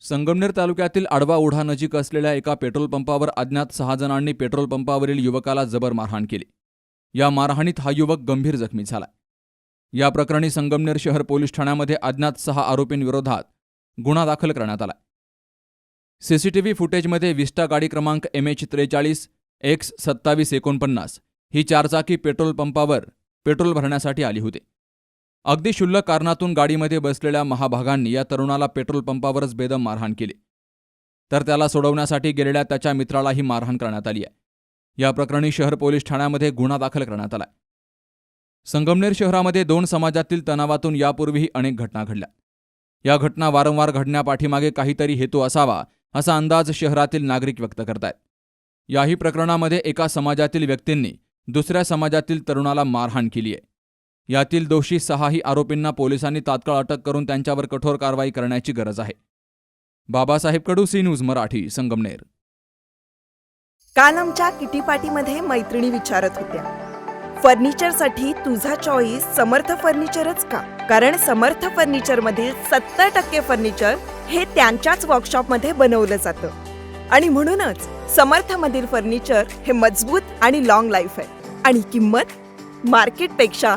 संगमनेर तालुक्यातील आडवा ओढा नजीक असलेल्या एका पेट्रोल पंपावर अज्ञात सहा जणांनी पेट्रोल पंपावरील युवकाला जबर मारहाण केली. या मारहाणीत हा युवक गंभीर जखमी झाला. या प्रकरणी संगमनेर शहर पोलीस ठाण्यामध्ये अज्ञात सहा आरोपींविरोधात गुन्हा दाखल करण्यात आला. सीसीटीव्ही फुटेजमध्ये विस्टा गाडी क्रमांक एम एच त्रेचाळीस एक्स सत्तावीस एकोणपन्नास ही चारचाकी पेट्रोल पंपावर पेट्रोल भरण्यासाठी आली होती. अगदी क्षुल्लक कारणातून गाडीमध्ये बसलेल्या महाभागांनी या तरुणाला पेट्रोल पंपावरच बेदम मारहाण केली. तर त्याला सोडवण्यासाठी गेलेल्या त्याच्या मित्रालाही मारहाण करण्यात आली आहे. या प्रकरणी शहर पोलीस ठाण्यामध्ये गुन्हा दाखल करण्यात आला संगमनेर शहरामध्ये दोन समाजातील तणावातून यापूर्वीही अनेक घटना घडल्या. या घटना वारंवार घडण्यापाठीमागे काहीतरी हेतू असावा असा अंदाज शहरातील नागरिक व्यक्त करतायत. याही प्रकरणामध्ये एका समाजातील व्यक्तींनी दुसऱ्या समाजातील तरुणाला मारहाण केली आहे. यातील दोषी सहाही आरोपींना पोलिसांनी तात्काळ अटक करून त्यांच्यावर कठोर कारवाई करण्याची गरज आहे. Babasaheb Kadu C news Marathi Sangamner. काल आमच्या किटी पार्टीमध्ये मैत्रिणी विचारत होत्या. फर्निचरसाठी तुझा चॉईस समर्थ फर्निचरच का? कारण समर्थ फर्निचर मधील सत्तर टक्के फर्निचर हे त्यांच्याच वर्कशॉपमध्ये बनवलं जातं. आणि म्हणूनच समर्थ मधील फर्निचर हे मजबूत आणि लॉंग लाईफ आहे. आणि किंमत मार्केटपेक्षा